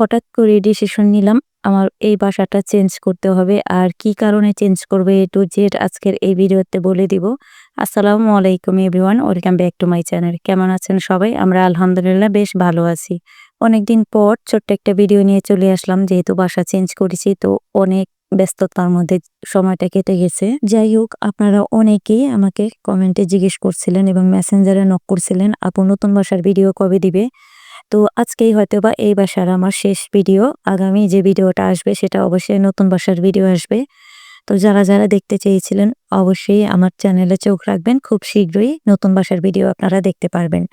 হঠাৎ করে ডিসিশন নিলাম, আমার এই বাসাটা চেঞ্জ করতে হবে আর কি কারণে চেঞ্জ করবে এ টু জেড আজকের এই ভিডিওতে বলে দিব। আসসালামু আলাইকুম everyone welcome back to my channel কেমন আছেন সবাই? আমরা আলহামদুলিল্লাহ বেশ ভালো আছি। অনেকদিন পর ছোট্ট একটা ভিডিও নিয়ে চলে আসলাম, যেহেতু বাসা চেঞ্জ করেছি, তো অনেক ব্যস্ততার মধ্যে সময়টা কেটে গেছে। যাই হোক, আপনারা অনেকেই আমাকে কমেন্টে জিজ্ঞেস করছিলেন এবং মেসেঞ্জারে নক করছিলেন, আপু, নতুন বাসার ভিডিও কবে দিবে? তো আজকেই হয়তো বা এই বাসার আমার শেষ ভিডিও। আগামী যে ভিডিওটা আসবে সেটা অবশ্যই নতুন বাসার ভিডিও আসবে। তো যারা যারা দেখতে চেয়েছিলেন অবশ্যই আমার চ্যানেলে চোখ রাখবেন। খুব শীঘ্রই নতুন বাসার ভিডিও আপনারা দেখতে পারবেন।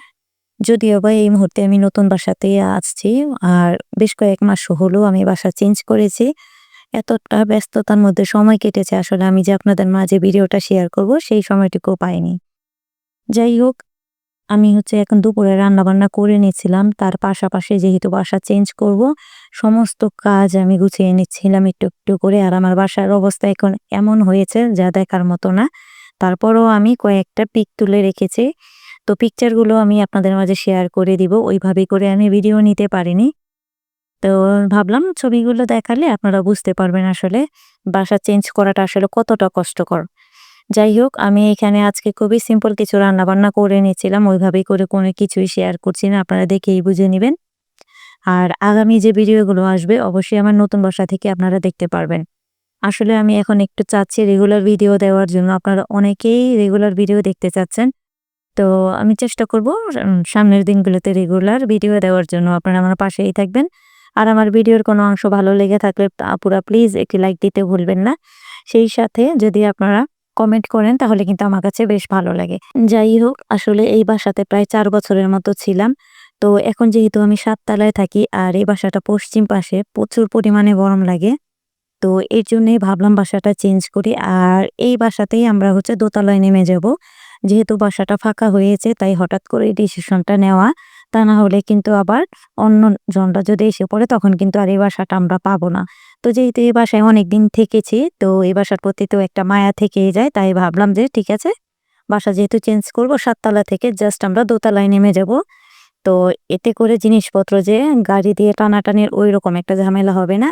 যদিও বা এই মুহূর্তে আমি নতুন বাসাতে আসছি আর বেশ কয়েক মাস হলো আমি বাসা চেঞ্জ করেছি। এতটা ব্যস্ততার মধ্যে সময় কেটেছে। আসলে আমি যে আপনাদের মাঝে ভিডিওটা শেয়ার করব সেই সময়টুকু পাইনি। যাই হোক আমি হচ্ছে এখন দুপুরে রান্না বান্না করে নিয়েছিলাম। তার পাশাপাশি যেহেতু বাসা চেঞ্জ করব, সমস্ত কাজ আমি গুছিয়ে নিচ্ছিলাম একটু একটু করে। আর আমার বাসার অবস্থা এখন এমন হয়েছে যা দেখার মতো না। তারপরও আমি কয়েকটা পিক তুলে রেখেছি। তো পিকচারগুলো আমি আপনাদের মাঝে শেয়ার করে দিব। ওইভাবে করে আমি ভিডিও নিতে পারিনি। তো ভাবলাম ছবিগুলো দেখালে আপনারা বুঝতে পারবেন আসলে বাসা চেঞ্জ করাটা আসলে কতটা কষ্টকর। যাই হোক, আমি এখানে আজকে খুবই সিম্পল কিছু রান্না বান্না করে নিয়েছিলাম। ওইভাবেই করে কোনো কিছুই শেয়ার করছি না। আপনারা দেখেই বুঝে নেবেন। আর আগামী যে ভিডিওগুলো আসবে, অবশ্যই আমার নতুন বাসা থেকে আপনারা দেখতে পারবেন। আসলে আমি এখন একটু চাচ্ছি রেগুলার ভিডিও দেওয়ার জন্য। আপনারা অনেকেই রেগুলার ভিডিও দেখতে চাচ্ছেন। তো আমি চেষ্টা করব সামনের দিনগুলোতে রেগুলার ভিডিও দেওয়ার জন্য। আপনারা আমার পাশেই থাকবেন। আর আমার ভিডিওর কোনো অংশ ভালো লেগে থাকলে আপুরা প্লিজ একটি লাইক দিতে ভুলবেন না। সেই সাথে যদি আপনারা কমেন্ট করেন, তাহলে কিন্তু আমার কাছে বেশ ভালো লাগে। যাই হোক, আসলে এই বাসাতে প্রায় চার বছরের মতো ছিলাম। তো এখন যেহেতু আমি সাততলায় থাকি, আর এই বাসাটা পশ্চিম পাশে প্রচুর পরিমাণে গরম লাগে, তো এর জন্যই ভাবলাম বাসাটা চেঞ্জ করি। আর এই বাসাতেই আমরা হচ্ছে দোতলায় নেমে যাব। যেহেতু বাসাটা ফাঁকা হয়েছে, তাই হঠাৎ করে ডিসিশনটা নেওয়া তা না হলে কিন্তু আবার অন্য জনরা যদি এসে পড়ে, তখন কিন্তু আর এই বাসাটা আমরা পাবো না। তো যেহেতু এই বাসায় অনেকদিন থেকেছি, তো এই বাসার প্রতি তো একটা মায়া থেকেই যায়, তাই ভাবলাম যে ঠিক আছে, বাসা যেহেতু চেঞ্জ করব, সাততলা থেকে জাস্ট আমরা দোতলায় নেমে যাব। তো এতে করে জিনিসপত্র যে গাড়ি দিয়ে টানাটানির ওই রকম একটা ঝামেলা হবে না।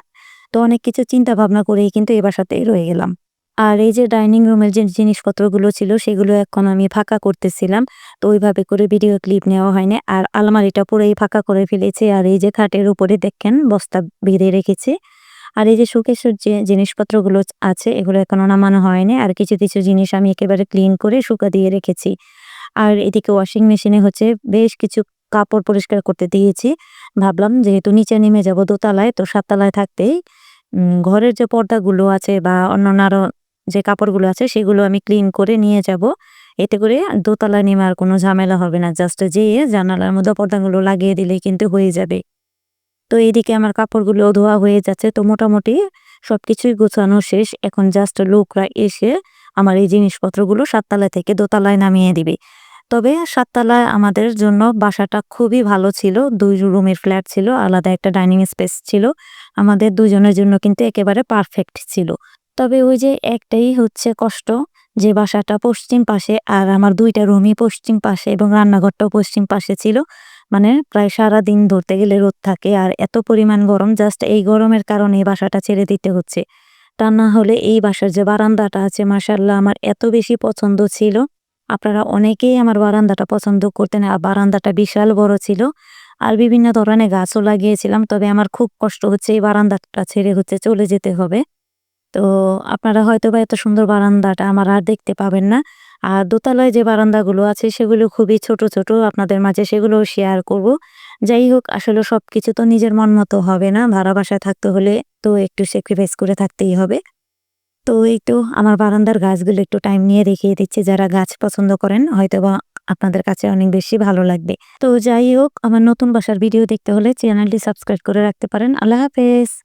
তো অনেক কিছু চিন্তা ভাবনা করেই কিন্তু এ বাসাতেই রয়ে গেলাম। আর এই যে ডাইনিং রুমের যে জিনিসপত্রগুলো ছিল, সেগুলো এখন আমি ফাঁকা করতেছিলাম। তো ওইভাবে করে ভিডিও ক্লিপ নেওয়া হয়নি। আর আলমারিটা পুরোই ফাঁকা করে ফেলেছি। আর এই যে খাটের উপরে দেখেন, বস্তা বেঁধে রেখেছি। আর এই যে সুকেশের যে জিনিসপত্রগুলো আছে, এগুলো এখনও নামানো হয়নি। আর কিছু কিছু জিনিস আমি একেবারে ক্লিন করে শুকা দিয়ে রেখেছি। আর এদিকে ওয়াশিং মেশিনে হচ্ছে বেশ কিছু কাপড় পরিষ্কার করতে দিয়েছি। ভাবলাম যেহেতু নিচে নেমে যাব দোতলায়, তো সাততলায় থাকতেই ঘরের যে পর্দাগুলো আছে বা অন্যান্য আরও যে কাপড়গুলো আছে সেগুলো আমি ক্লিন করে নিয়ে যাব। এতে করে দোতলা নেমে আর কোনো ঝামেলা হবে না। জাস্ট যেয়ে জানালার মধ্যে পর্দাগুলো লাগিয়ে দিলে কিন্তু হয়ে যাবে। তো এইদিকে আমার কাপড়গুলো ধোয়া হয়ে যাচ্ছে। তো মোটামুটি সব কিছুই গোছানো শেষ। এখন জাস্ট লোকরা এসে আমার এই জিনিসপত্রগুলো সাততলা থেকে দোতলায় নামিয়ে দিবে। তবে সাততলায় আমাদের জন্য বাসাটা খুবই ভালো ছিল। দুই রুমের ফ্ল্যাট ছিল, আলাদা একটা ডাইনিং স্পেস ছিল। আমাদের দুজনের জন্য কিন্তু একেবারে পারফেক্ট ছিল। তবে ওই যে একটাই হচ্ছে কষ্ট যে বাসাটা পশ্চিম পাশে আর আমার দুইটা রুমই পশ্চিম পাশে এবং রান্নাঘরটাও পশ্চিম পাশে ছিল। মানে প্রায় সারা দিন ধরতে গেলে রোদ থাকে আর এত পরিমাণ গরম জাস্ট এই গরমের কারণে এই বাসাটা ছেড়ে দিতে হচ্ছে। তা না হলে এই বাসার যে বারান্দাটা আছে মাসাল্লাহ আমার এত বেশি পছন্দ ছিল। আপনারা অনেকেই আমার বারান্দাটা পছন্দ করতেন আর বারান্দাটা বিশাল বড় ছিল আর বিভিন্ন ধরনের গাছও লাগিয়েছিলাম, তবে আমার খুব কষ্ট হচ্ছে এই বারান্দাটা ছেড়ে হচ্ছে চলে যেতে হবে। তো আপনারা হয়তো বা এত সুন্দর বারান্দাটা আমার আর দেখতে পাবেন না। আর দোতলায় যে বারান্দাগুলো আছে সেগুলো খুবই ছোট ছোট। আপনাদের মাঝে সেগুলো শেয়ার করব। যাই হোক, আসলে সব কিছু তো নিজের মন মতো হবে না। ভাড়া বাসায় থাকতে হলে তো একটু স্যাক্রিফাইস করে থাকতেই হবে। তো একটু আমার বারান্দার গাছগুলো একটু টাইম নিয়ে দেখিয়ে দিচ্ছি। যারা গাছ পছন্দ করেন হয়তো বা আপনাদের কাছে অনেক বেশি ভালো লাগবে। তো যাই হোক, আমার নতুন বাসার ভিডিও দেখতে হলে চ্যানেলটি সাবস্ক্রাইব করে রাখতে পারেন। আল্লাহ হাফেজ!